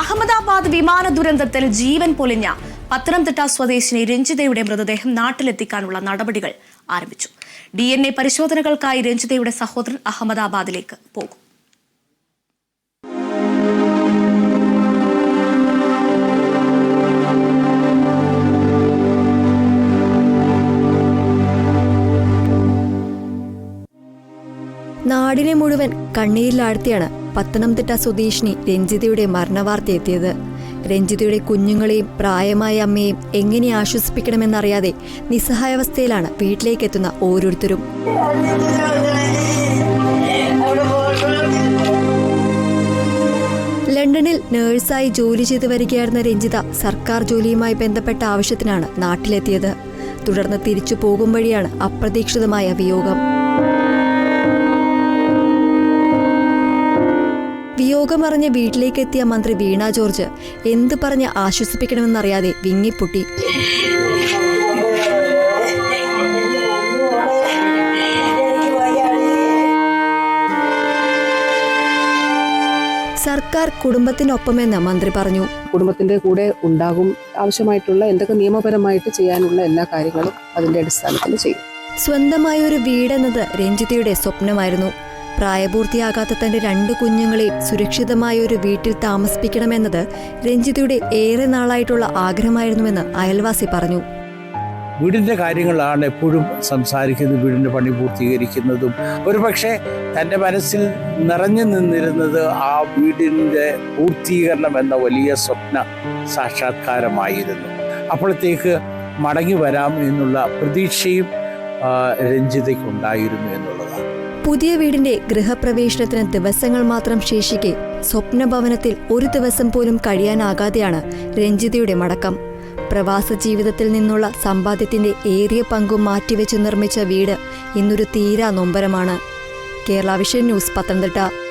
അഹമ്മദാബാദ് വിമാന ദുരന്തത്തിൽ ജീവൻ പൊലിഞ്ഞ പത്തനംതിട്ട സ്വദേശിനി രഞ്ജിതയുടെ മൃതദേഹം നാട്ടിലെത്തിക്കാനുള്ള നടപടികൾ ആരംഭിച്ചു. ഡി എൻ എ പരിശോധനകൾക്കായി രഞ്ജിതയുടെ സഹോദരൻ അഹമ്മദാബാദിലേക്ക് പോകും. നാടിനെ മുഴുവൻ കണ്ണീരിലാഴ്ത്തിയാണ് പത്തനംതിട്ട സ്വദേശിനി രഞ്ജിതയുടെ മരണവാർത്ത എത്തിയത് രഞ്ജിതയുടെ കുഞ്ഞുങ്ങളെയും പ്രായമായ അമ്മയെയും എങ്ങനെ ആശ്വസിപ്പിക്കണമെന്നറിയാതെ നിസ്സഹായാവസ്ഥയിലാണ് വീട്ടിലേക്കെത്തുന്ന ഓരോരുത്തരും. ലണ്ടനിൽ നേഴ്സായി ജോലി ചെയ്തു വരികയായിരുന്ന രഞ്ജിത സർക്കാർ ജോലിയുമായി ബന്ധപ്പെട്ട ആവശ്യത്തിനാണ് നാട്ടിലെത്തിയത്. തുടർന്ന് തിരിച്ചു പോകും വഴിയാണ് അപ്രതീക്ഷിതമായ വിയോഗം. വിയോഗമറിഞ്ഞ് വീട്ടിലേക്കെത്തിയ മന്ത്രി വീണ ജോർജ് എന്ത് പറഞ്ഞ് ആശ്വസിപ്പിക്കണമെന്നറിയാതെ വിങ്ങിപ്പൊട്ടി. സർക്കാർ കുടുംബത്തിനൊപ്പമെന്ന് മന്ത്രി പറഞ്ഞു. കുടുംബത്തിന്റെ കൂടെ ഉണ്ടാകും ആവശ്യമായിട്ടുള്ള എന്തൊക്കെ നിയമപരമായിട്ട് ചെയ്യാനുള്ള എല്ലാ കാര്യങ്ങളും അതിന്റെ അടിസ്ഥാനത്തിൽ ചെയ്യും. സ്വന്തമായ ഒരു വീടെന്നത് രഞ്ജിതയുടെ സ്വപ്നമായിരുന്നു. പ്രായപൂർത്തിയാകാത്ത തന്റെ രണ്ട് കുഞ്ഞുങ്ങളെ സുരക്ഷിതമായ ഒരു വീട്ടിൽ താമസിപ്പിക്കണമെന്നത് രഞ്ജിതയുടെ ഏറെ നാളായിട്ടുള്ള ആഗ്രഹമായിരുന്നുവെന്ന് അയൽവാസി പറഞ്ഞു. വീടിന്റെ കാര്യങ്ങളാണ് എപ്പോഴും സംസാരിക്കുന്നത് വീടിന്റെ പണി പൂർത്തീകരിക്കുന്നതും. ഒരുപക്ഷെ തന്റെ മനസ്സിൽ നിറഞ്ഞു നിന്നിരുന്നത് ആ വീടിന്റെ പൂർത്തീകരണം എന്ന വലിയ സ്വപ്ന സാക്ഷാത്കാരമായിരുന്നു. അപ്പോഴത്തേക്ക് മടങ്ങി വരാം എന്നുള്ള പ്രതീക്ഷയും രഞ്ജിതയ്ക്കുണ്ടായിരുന്നു എന്നുള്ളതാണ്. പുതിയ വീടിന്റെ ഗൃഹപ്രവേശനത്തിന് ദിവസങ്ങൾ മാത്രം ശേഷിക്കെ സ്വപ്നഭവനത്തിൽ ഒരു ദിവസം പോലും കഴിയാനാകാതെയാണ് രഞ്ജിതയുടെ മടക്കം. പ്രവാസ ജീവിതത്തിൽ നിന്നുള്ള സമ്പാദ്യത്തിന്റെ ഏറിയ പങ്കും മാറ്റിവെച്ച് നിർമ്മിച്ച വീട് ഇന്നൊരു തീരാ നൊമ്പരമാണ്. Kerala vision news Pathanamthitta.